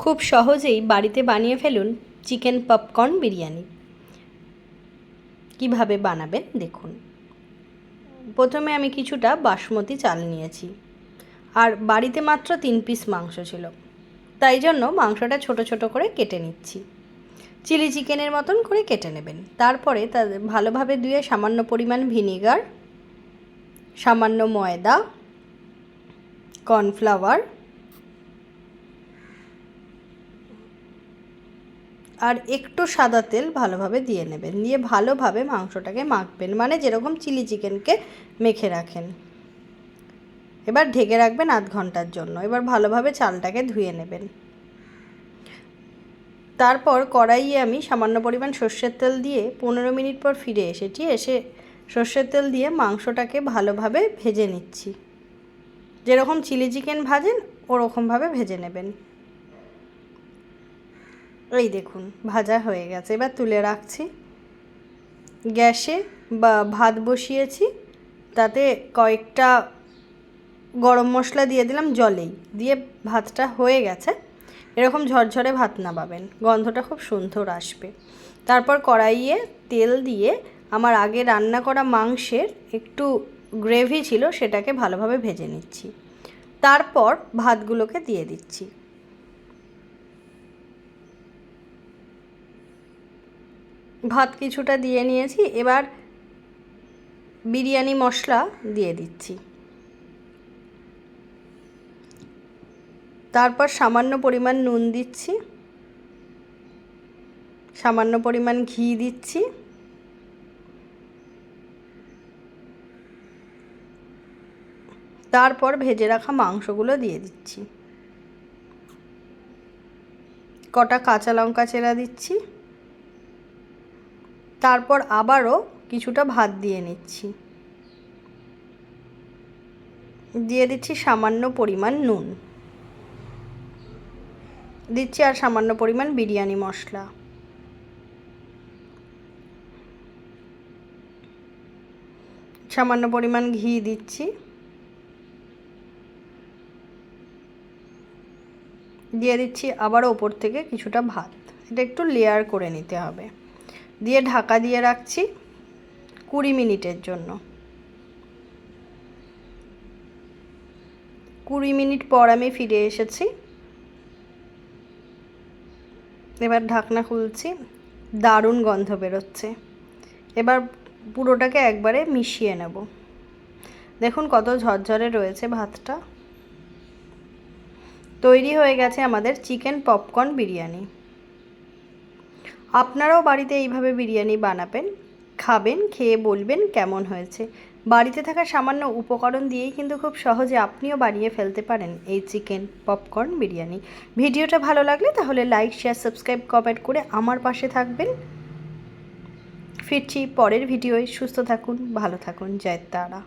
খুব সহজেই বাড়িতে বানিয়ে ফেলুন চিকেন পপকর্ন বিরিয়ানি। কীভাবে বানাবেন দেখুন। প্রথমে আমি কিছুটা বাসমতি চাল নিয়েছি। আর বাড়িতে মাত্র তিন পিস মাংস ছিল। তাই জন্য মাংসটা ছোট ছোট করে কেটে নিচ্ছি। চিলি চিকেনের মতন করে কেটে নেবেন। তারপরে তা ভালোভাবে ধুয়ে সামান্য পরিমাণ ভিনিগার, সামান্য ময়দা, কর্নফ্লাওয়ার আর একটু সাদা তেল ভালোভাবে দিয়ে নেবেন। দিয়ে ভালোভাবে মাংসটাকে মাখবেন। মানে যেরকম চিলি চিকেনকে মেখে রাখেন। এবার ঢেকে রাখবেন আধ ঘণ্টার জন্য। এবার ভালোভাবে চালটাকে ধুয়ে নেবেন। তারপর কড়াইয়ে আমি সামান্য পরিমাণ সর্ষের তেল দিয়ে পনেরো মিনিট পর ফিরে এসেছি। এসে সর্ষের তেল দিয়ে মাংসটাকে ভালোভাবে ভেজে নিচ্ছি। যেরকম চিলি চিকেন ভাজেন, ওরকমভাবে ভেজে নেবেন। এই দেখুন, ভাজা হয়ে গেছে। এবার তুলে রাখছি। গ্যাসে বা ভাত বসিয়েছি, তাতে কয়েকটা গরম মশলা দিয়ে দিলাম জলেই। দিয়ে ভাতটা হয়ে গেছে। এরকম ঝরঝরে ভাত নামাবেন, গন্ধটা খুব সুন্দর আসবে। তারপর কড়াইয়ে তেল দিয়ে আমার আগে রান্না করা মাংসের একটু গ্রেভি ছিল, সেটাকে ভালোভাবে ভেজে নিচ্ছি। তারপর ভাতগুলোকে দিয়ে দিচ্ছি। ভাত কিছুটা দিয়ে নিয়েছি, এবার বিরিয়ানি মশলা দিয়ে দিচ্ছি। তারপর সামান্য পরিমাণ নুন দিচ্ছি। সামান্য পরিমাণ ঘি দিচ্ছি। তারপর ভেজে রাখা মাংসগুলো দিয়ে দিচ্ছি। কটা কাঁচা লঙ্কা চেরা দিচ্ছি। তারপর আবারও কিছুটা ভাত দিয়ে নিচ্ছি। দিয়ে দিচ্ছি সামান্য পরিমাণ নুন। দিচ্ছি আর সামান্য পরিমাণ বিরিয়ানি মশলা। সামান্য পরিমাণ ঘি দিচ্ছি। দিয়ে দিচ্ছি আবার ওপর থেকে কিছুটা ভাত। এটা একটু লেয়ার করে নিতে হবে। দিয়ে ঢাকা দিয়ে রাখছি কুড়ি মিনিটের জন্য। কুড়ি মিনিট পর আমি ফিরে এসেছি। এবার ঢাকনা খুলছি, দারুণ গন্ধ বেরোচ্ছে। এবার পুরোটাকে একবারে মিশিয়ে নেব। দেখুন কত ঝরঝরে রয়েছে ভাতটা। তৈরি হয়ে গেছে আমাদের চিকেন পপকর্ন বিরিয়ানি। আপনারাও বাড়িতে এইভাবে বিরিয়ানি বানাবেন, খাবেন, খেয়ে বলবেন কেমন হয়েছে। বাড়িতে থাকা সামান্য উপকরণ দিয়েই কিন্তু খুব সহজে আপনিও বানিয়ে ফেলতে পারেন এই চিকেন পপকর্ন বিরিয়ানি। ভিডিওটা ভালো লাগলে তাহলে লাইক, শেয়ার, সাবস্ক্রাইব, কমেন্ট করে আমার পাশে থাকবেন। ফিরছি পরের ভিডিওয়। সুস্থ থাকুন, ভালো থাকুন। জয় তারা।